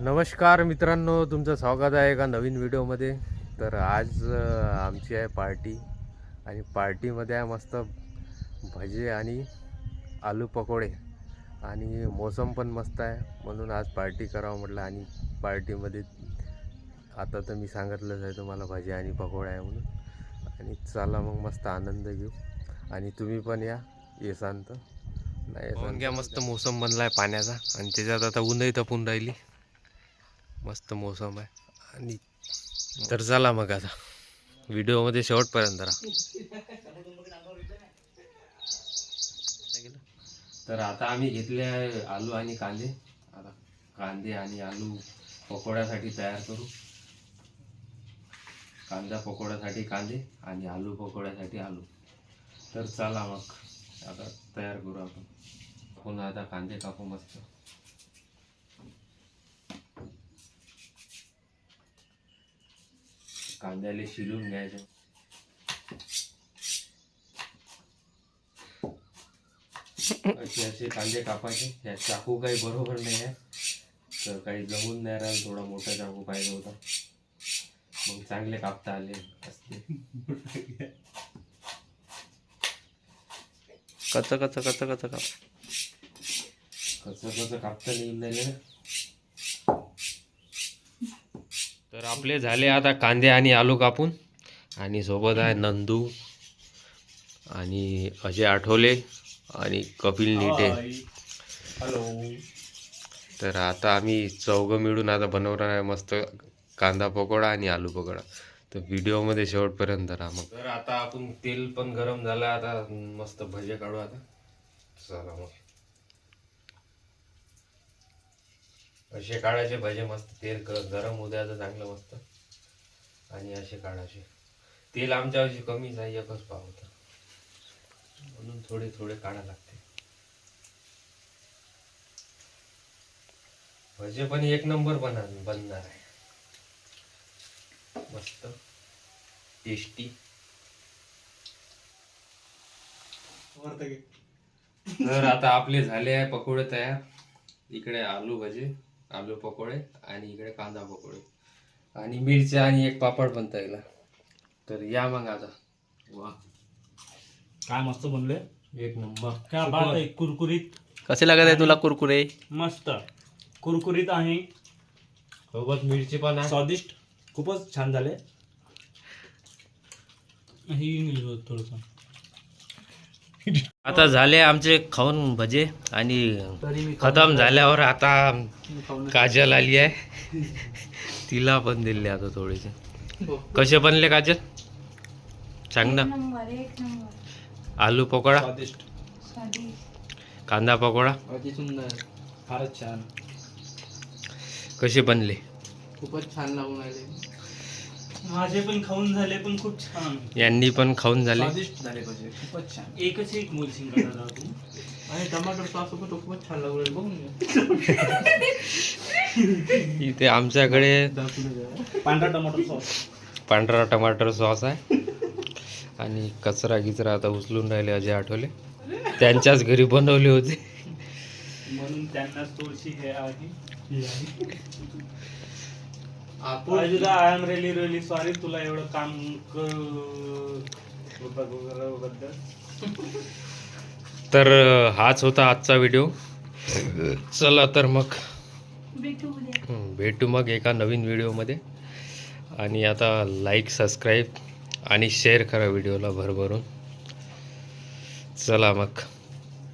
नमस्कार मित्रांनो तुमचं स्वागत आहे एका नवीन व्हिडिओमध्ये. तर आज आमची आहे पार्टी. आणि पार्टीमध्ये आहे मस्त भजे आणि आलू पकोडे. आणि मोसम पण मस्त आहे. म्हणून आज पार्टी करावं म्हटलं. आणि पार्टीमध्ये आता तर मी सांगितलंच आहे तुम्हाला भजे आणि पकोडे आहे म्हणून. आणि चला मग मस्त आनंद घेऊ. आणि तुम्ही पण या. येसान तर नाही घ्या मस्त मोसम बनला आहे पाण्याचा. आणि त्याच्यात आता ऊनही तपून राहिली. मस्त मोसम आहे. आणि तर चला मग आता. व्हिडिओमध्ये शेवटपर्यंत राहा. तर आता आम्ही घेतले आलू आणि कांदे. आता कांदे आणि आलू पकोड्यासाठी तयार करू. कांदा पकोड्यासाठी कांदे आणि आलू पकोड्यासाठी आलू. तर चला मग आता तयार करू आपण. पुन्हा आता कांदे कापू मस्त. कांद्याला शिलून घ्यायचं. असे असे कांदे कापायचे. या चाकू काही बरोबर नाही आहे. तर काही जमून नाही राहिलं थोडा मोठा चाकू पाहिजे होता. मग चांगले कापता आले. असते. कच कच कच कच काप कसं कसं कापता नाही ना तर आपले झाले आता कांदे आणि आलू कापून. आणि सोबत आहे नंदू आणि अजय आठवले आणि कपिल नीटे. हॅलो तर आता आम्ही चौघं मिळून आता बनवणार आहे मस्त कांदा पकोडा आणि आलू पकोडा. तर व्हिडिओमध्ये शेवटपर्यंत राहा मग. तर आता आपण तेल पण गरम झालं आता मस्त भजे काढू आता. चला मग. असे काढायचे भजे मस्त तेल गरम होऊ द्यायचं चांगलं मस्त. आणि असे काढायचे तेल आमच्या अशी कमीच आहे एकच पाव होता. म्हणून थोडे थोडे काढा लागते. भजे पण एक नंबर बना बनणार आहे. मस्त. टेस्टी. तर आता आपले झाले आहे पकोडे तयार. इकडे आलू भजे. आलू पकोडे आणि इकडे कांदा पकोडे. आणि मिरच्या आणि एक पापड पण तयाला तर या मग आता. वा. काय मस्त बनले. एक नंबर. काय बात आहे कुरकुरीत. कसे लागत आहे तुला कुरकुरे? मस्त. कुरकुरीत आहे. सोबत मिरची पण आहे. स्वादिष्ट. खूपच छान झाले. ही इंग्लिश थोडस. आता झाले आमचे खाऊन भजे आणि खतम झाल्यावर आता काजल आली आहे. तिला पण दिले आता थोडेसे. कसे बनले काजल? सांग ना. नंबर एक नंबर. आलू पकोडा? कांदा पकोडा? अति सुंदर. फारच छान. कसे बनले? खूपच छान लागून आले माझे पण खाऊन झाले पण खूप छान. यांनी पण खाऊन झाले. स्वादिष्ट झाले पाहिजे खूपच छान. एकच एक तू आणि टमाटर सॉस सोबत तो खूपच छान लागू बघून. इथे आमच्याकडे. पांढरा टमाटर सॉस पांढरा टमाटर सॉस आहे. आणि कचरा गिचरा आता उचलून राहिले अजय आठवले. त्यांच्याच घरी बनवले होते. म्हणून त्यांना थोडीशी हे आहे. I am really really sorry तुला एवढं कामबद्दल तर हाच होता आजचा व्हिडिओ चला तर मग. भेटू उद्या. हं, भेटू मग एका नवीन व्हिडिओमध्ये आणि आता लाईक सबस्क्राईब आणि शेअर करा व्हिडिओला भरभरून. चला मग.